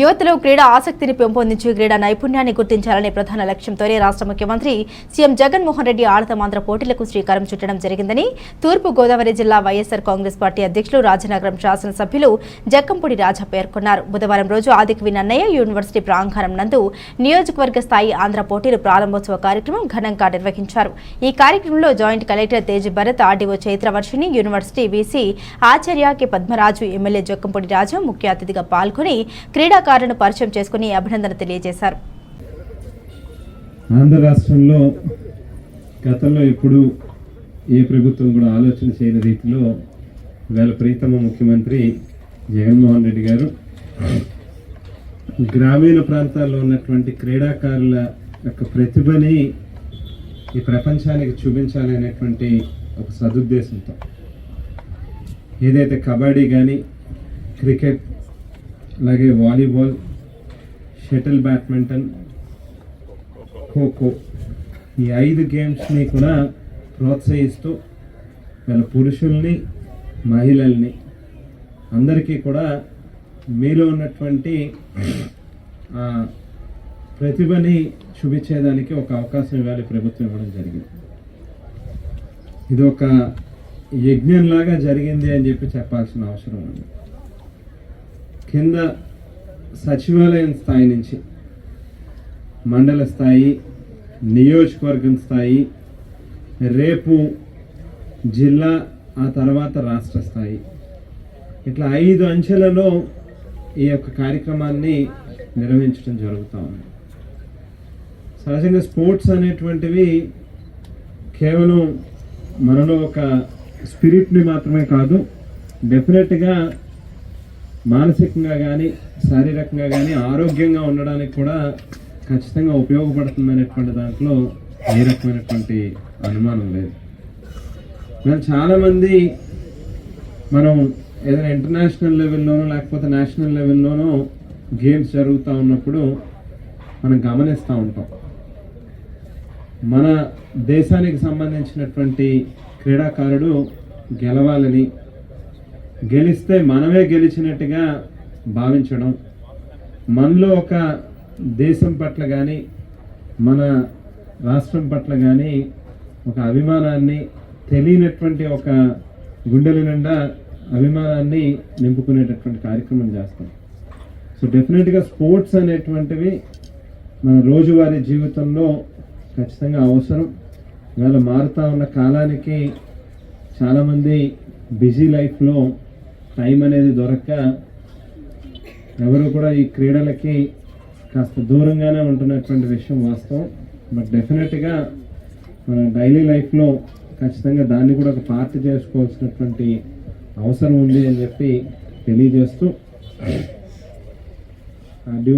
యువతలో క్రీడా ఆసక్తిని పెంపొందించి క్రీడా నైపుణ్యాన్ని గుర్తించాలనే ప్రధాన లక్ష్యంతోనే రాష్ట్ర ముఖ్యమంత్రి సీఎం జగన్మోహన్ రెడ్డి ఆడతమాంధ్ర పోటీలకు శ్రీకారం చుట్టడం జరిగిందని తూర్పు గోదావరి జిల్లా వైఎస్సార్ కాంగ్రెస్ పార్టీ అధ్యక్షులు రాజనగరం శాసనసభ్యులు జక్కంపూడి రాజా పేర్కొన్నారు. బుధవారం రోజు ఆదికవి నన్నయ్య యూనివర్సిటీ ప్రాంగణం నందు నియోజకవర్గ స్థాయి ఆంధ్ర పోటీలు ప్రారంభోత్సవ కార్యక్రమం ఘనంగా నిర్వహించారు. ఈ కార్యక్రమంలో joint collector Tej Bharat RDO Chaitravarshini university VC ఆచార్య కె పద్మరాజు ఎమ్మెల్యే జక్కంపూడి రాజు ముఖ్య అతిథిగా పాల్గొని క్రీడా కళాకారులను పరిచయం చేసుకుని అభినందన తెలియజేశారు. ఆంధ్ర రాష్ట్రంలో గతంలో ఎప్పుడు ఏ ప్రభుత్వం కూడా ఆలోచన చేయని రీతిలో వేళ ప్రీతమ ముఖ్యమంత్రి జగన్మోహన్ రెడ్డి గారు గ్రామీణ ప్రాంతాల్లో ఉన్నటువంటి క్రీడాకారుల యొక్క ప్రతిభని ఈ ప్రపంచానికి చూపించాలి అనేటువంటి ఒక సదుద్దేశంతో ఏదైతే కబడ్డీ కానీ క్రికెట్ అలాగే వాలీబాల్ షటిల్ బ్యాడ్మింటన్ ఖోఖో ఈ ఐదు గేమ్స్ని కూడా ప్రోత్సహిస్తూ వీళ్ళ పురుషుల్ని మహిళల్ని అందరికీ కూడా మీలో ఉన్నటువంటి ప్రతిభని చూపించేదానికి ఒక అవకాశం ఇవ్వాలి ప్రభుత్వం ఇవ్వడం జరిగింది. ఇది ఒక యజ్ఞంలాగా జరిగింది అని చెప్పి చెప్పాల్సిన అవసరం ఉంది. కింద సచివాలయం స్థాయి నుంచి మండల స్థాయి నియోజకవర్గం స్థాయి రేపు జిల్లా ఆ తర్వాత రాష్ట్ర స్థాయి. ఇట్లా ఐదు అంచెలలో ఈ యొక్క కార్యక్రమాన్ని నిర్వహించడం జరుగుతూ ఉంది. సహజంగా స్పోర్ట్స్ అనేటువంటివి కేవలం మనలో ఒక స్పిరిట్ని మాత్రమే కాదు డెఫినెట్గా మానసికంగా కానీ శారీరకంగా కానీ ఆరోగ్యంగా ఉండడానికి కూడా ఖచ్చితంగా ఉపయోగపడుతుంది అనేటువంటి దాంట్లో ఏ రకమైనటువంటి అనుమానం లేదు. మనం చాలామంది మనం ఏదైనా ఇంటర్నేషనల్ లెవెల్లోనో లేకపోతే నేషనల్ లెవెల్లోనో గేమ్స్ జరుగుతూ ఉన్నప్పుడు మనం గమనిస్తూ ఉంటాం. మన దేశానికి సంబంధించినటువంటి క్రీడాకారుడు గెలవాలని గెలిస్తే మనమే గెలిచినట్టుగా భావించడం. మనలో ఒక దేశం పట్ల కానీ మన రాష్ట్రం పట్ల కానీ ఒక అభిమానాన్ని తెలియనటువంటి ఒక గుండెల నిండా అభిమానాన్ని నింపుకునేటటువంటి కార్యక్రమం చేస్తాం. సో డెఫినెట్గా స్పోర్ట్స్ అనేటువంటివి మన రోజువారీ జీవితంలో ఖచ్చితంగా అవసరం. ఇవాళ మారుతా ఉన్న కాలానికి చాలామంది బిజీ లైఫ్లో టైం అనేది దొరక్క ఎవరు కూడా ఈ క్రీడలకి కాస్త దూరంగానే ఉంటున్నటువంటి విషయం వాస్తవం. బట్ డెఫినెట్గా మన డైలీ లైఫ్లో ఖచ్చితంగా దాన్ని కూడా ఒక పార్ట్ చేసుకోవాల్సినటువంటి అవసరం ఉంది అని చెప్పి తెలియజేస్తూ ఆర్డీఓ